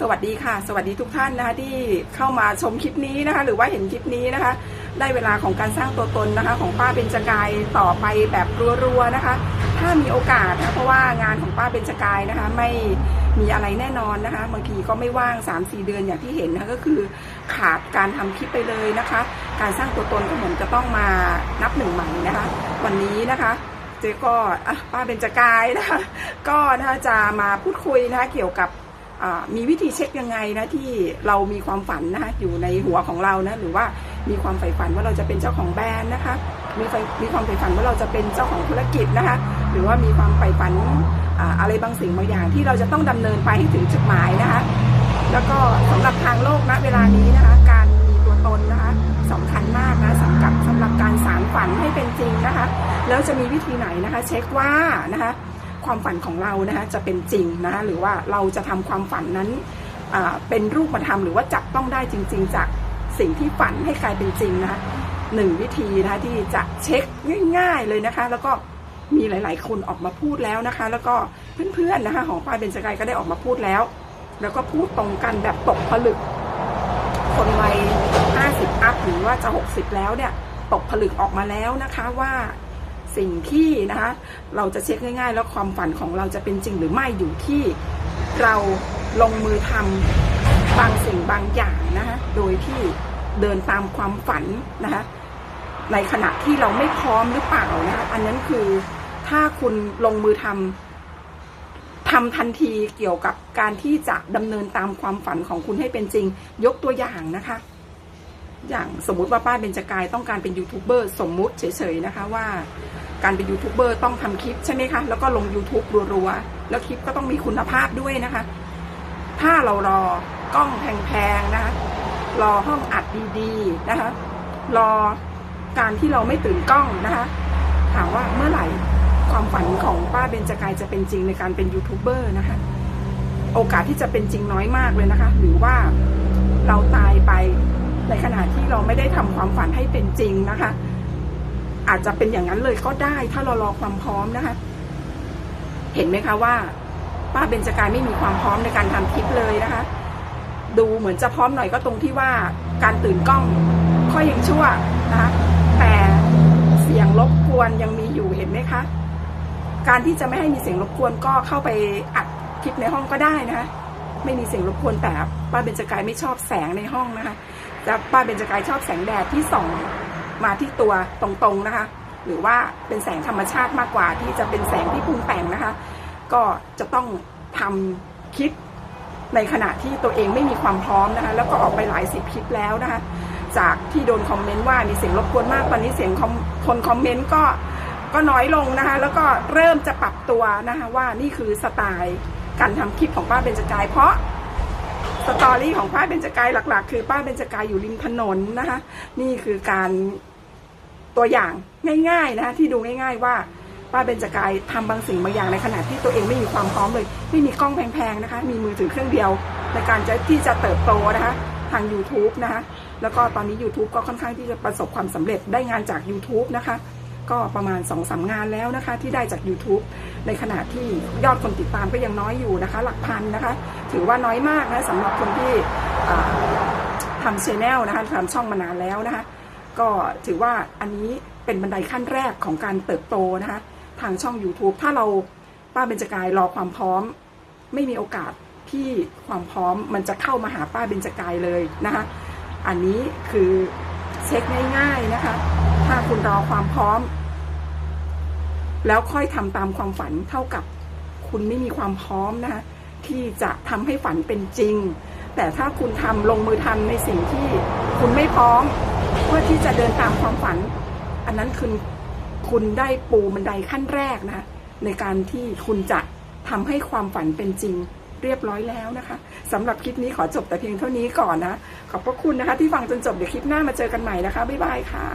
สวัสดีค่ะ สวัสดีทุกท่านนะคะที่เข้ามาชมคลิปนี้นะคะ หรือว่าเห็นคลิปนี้นะคะ ได้เวลาของการสร้างตัวตนนะคะ ของป้าเบญจกายต่อไปแบบรัวๆนะคะ ถ้ามีโอกาสนะเพราะว่างานของป้าเบญจกายนะคะ ไม่มีอะไรแน่นอนนะคะบางทีก็ไม่ว่าง 3-4 เดือนอย่างที่เห็นนะคะก็คือขาดการทำคลิปไปเลยนะคะ การสร้างตัวตนก็เหมือนจะต้องมานับหนึ่งใหม่นะคะ วันนี้นะคะเจ๊ก็ป้าเบญจกายนะคะก็นะคะจะมาพูดคุยนะคะเกี่ยวกับ มีวิธีเช็คยังไงนะที่เรามีความฝันนะคะอยู่ในหัวของเรานะหรือว่ามีความใฝ่ฝันว่าเราจะเป็นเจ้าของแบรนด์นะคะมีมีความใฝ่ฝันว่าเราจะเป็นเจ้าของธุรกิจนะคะหรือว่ามีความใฝ่ฝันอะไรบางสิ่งบางอย่างที่เราจะต้องดำเนินไปให้ถึงจุดหมายนะคะแล้วก็สำหรับทางโลกนะเวลานี้นะคะการมีตัวตนนะคะสำคัญมากนะสำหรับสำหรับการสารฝันให้เป็นจริงนะคะแล้วจะมีวิธีไหนนะคะเช็คว่านะคะ ความฝันของเรานะคะจะเป็นจริงนะหรือว่าเราจะทำความฝันนั้นเป็นรูปธรรมหรือว่าจับต้องได้จริง ๆ จากสิ่งที่ฝันให้กลายเป็นจริงนะคะหนึ่งวิธีนะคะที่จะเช็คง่ายๆเลยนะคะ แล้วก็มีหลาย ๆ คนออกมาพูดแล้วนะคะ แล้วก็เพื่อนๆนะคะของป้าเบญจกายก็ได้ออกมาพูดแล้ว แล้วก็พูดตรงกันแบบตกผลึก คนวัย50 อัพหรือว่าจะ 60 แล้วเนี่ยตกผลึกออกมาแล้วนะคะว่า สิ่งที่นะคะเราจะเช็คง่ายๆ แล้วความฝันของเราจะเป็นจริงหรือไม่อยู่ที่เราลงมือทำบางสิ่งบางอย่างนะคะโดยที่เดินตามความฝันนะคะในขณะที่เราไม่พร้อมหรือเปล่านะคะอันนั้นคือถ้าคุณลงมือทำทำทันทีเกี่ยวกับการที่จะดำเนินตามความฝันของคุณให้เป็นจริง ยกตัวอย่างนะคะ อย่างสมมุติว่าป้าเบญจกายต้องการเป็นยูทูบเบอร์สมมุติเฉยๆนะคะว่า การเป็นยูทูบเบอร์ต้องทำคลิปใช่ไหมคะแล้วก็ลง YouTube รัวๆแล้วคลิปก็ต้องมีคุณภาพด้วยนะคะ ถ้าเรารอกล้องแพงๆนะคะรอห้องอัดดีๆนะคะ รอการที่เราไม่ตื่นกล้องนะคะ ถามว่าเมื่อไหร่ความฝันของป้าเบญจกายจะเป็นจริงในการเป็นยูทูบเบอร์นะคะ โอกาสที่จะเป็นจริงน้อยมากเลยนะคะ หรือว่า เราตายไป ในขณะที่เราไม่ได้ทำความฝันให้เป็นจริงนะคะ อาจจะเป็นอย่างนั้นเลยก็ได้ ถ้าเรารอความพร้อมนะคะ เห็นไหมคะว่าป้าเบญจกายไม่มีความพร้อมในการทำคลิปเลยนะคะ ดูเหมือนจะพร้อมหน่อยก็ตรงที่ว่าการตื่นกล้องค่อยยังชั่วนะคะแต่เสียงรบกวนยังมีอยู่เห็นไหมคะการที่จะไม่ให้มีเสียงรบกวนก็เข้าไปอัดคลิปในห้องก็ได้นะคะ ไม่มีเสียงรบกวนแต่ป้าเบญจกายไม่ชอบแสงในห้องนะคะแต่ป้าเบญจกายชอบแสงแดดที่ส่องมาที่ตัวตรงๆนะคะ หรือว่าเป็นแสงธรรมชาติมากกว่าที่จะเป็นแสงที่ปรุงแต่งนะคะ ก็จะต้องทำคลิปในขณะที่ตัวเองไม่มีความพร้อมนะคะ แล้วก็ออกไปหลายสิบคลิปแล้วนะคะ จากที่โดนคอมเมนต์ว่ามีเสียงรบกวนมากตอนนี้เสียงคนคอมเมนต์ก็ก็น้อยลงนะคะ แล้วก็เริ่มจะปรับตัวนะคะว่านี่คือสไตล์ การทำคลิปของป้าเบญจกาย เพราะสตอรี่ของป้าเบญจกายหลัก ๆ คือป้าเบญจกายอยู่ริมถนนนะคะ นี่คือการตัวอย่างง่ายๆนะคะที่ดูง่าย ๆว่าป้าเบญจกายทำบางสิ่งบางอย่างในขณะที่ตัวเองไม่มีความพร้อมเลย ไม่มีกล้องแพงๆนะคะ มีมือถือเครื่องเดียว ในการจะที่จะเติบโตนะคะ ทาง YouTube นะคะ แล้วก็ตอนนี้ YouTube ก็ค่อนข้างที่จะประสบความสำเร็จได้งานจาก YouTube นะคะ ก็ประมาณ2อสงานแล้วนะคะ ที่ได้จาก YouTube ในขณะที่ยอดคนติดตามก็ยังน้อยอยู่นะคะ หลักพันนะคะ ถือว่าน้อยมากนะสำหรับคนที่ทำชแนลนะคะทำช่องมานานแล้วนะคะ ก็ถือว่าอันนี้เป็นบันไดขั้นแรกของการเติบโตนะคะ ทางช่อง YouTube ถ้าเราป้าเบญจกายรอความพร้อม ไม่มีโอกาสที่ความพร้อมมันจะเข้ามาหาป้าเบญจกายเลยนะคะ อันนี้คือเช็คง่ายๆนะคะ ถ้าคุณรอความพร้อม แล้วค่อยทำตามความฝันเท่ากับคุณไม่มีความพร้อมนะคะที่จะทำให้ฝันเป็นจริง แต่ถ้าคุณทำลงมือทำในสิ่งที่คุณไม่พร้อม เพื่อที่จะเดินตามความฝัน อันนั้นคือคุณได้ปูบันไดขั้นแรกนะคะในการที่คุณจะทำให้ความฝันเป็นจริงเรียบร้อยแล้วนะคะสำหรับคลิปนี้ขอจบแต่เพียงเท่านี้ก่อนนะ ขอบพระคุณนะคะที่ฟังจนจบเดี๋ยวคลิปหน้ามาเจอกันใหม่นะคะ บ๊ายบายค่ะ